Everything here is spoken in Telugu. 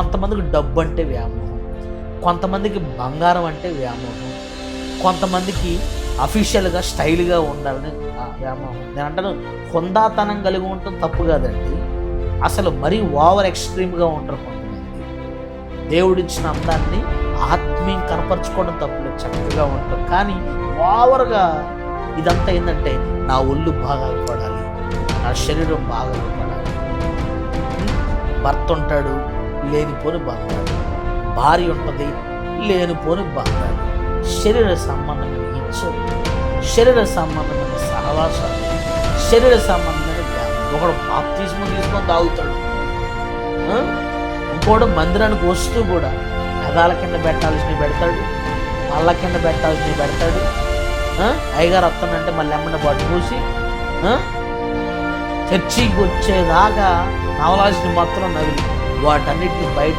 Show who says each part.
Speaker 1: కొంతమందికి డబ్బు అంటే వ్యామోహం కొంతమందికి బంగారం అంటే వ్యామోహం కొంతమందికి అఫీషియల్గా స్టైల్గా ఉండాలని ఆ వ్యామోహం. నేను అంటాను హుందాతనం కలిగి ఉండటం తప్పు కాదండి. అసలు మరీ ఓవర్ ఎక్స్ట్రీమ్గా ఉంటారు కొంతమంది. దేవుడిచ్చిన అందాన్ని ఆత్మీయం కనపరచుకోవడం తప్పులేదు చక్కగా ఉంటాం కానీ ఓవర్గా ఇదంతా ఏంటంటే నా ఒళ్ళు బాగా పడాలి నా శరీరం బాగా పడాలి భర్త ఉంటాడు లేనిపోని బంధాలు. భార్య ఉంటుంది లేనిపోని బంధాలు. శరీర సంబంధమైన ఇచ్చలు శరీర సంబంధమైన సహవాసాలు శరీర సంబంధమైన జ్ఞానం. ఒకడు బాప్తిజం తీసుకొని తాగుతాడు. ఇంకోడు మందిరానికి వస్తూ కూడా పెదాల కింద పెట్టాల్సినవి పెడతాడు పళ్ళ కింద పెట్టాల్సినవి పెడతాడు. అయ్యగారు వస్తానంటే మళ్ళీ ఎమ్మని పట్టు పూసి చర్చికి వచ్చేదాకా నవలాల్సిన మొత్తం నవిలి. వాటన్నిటిని బయట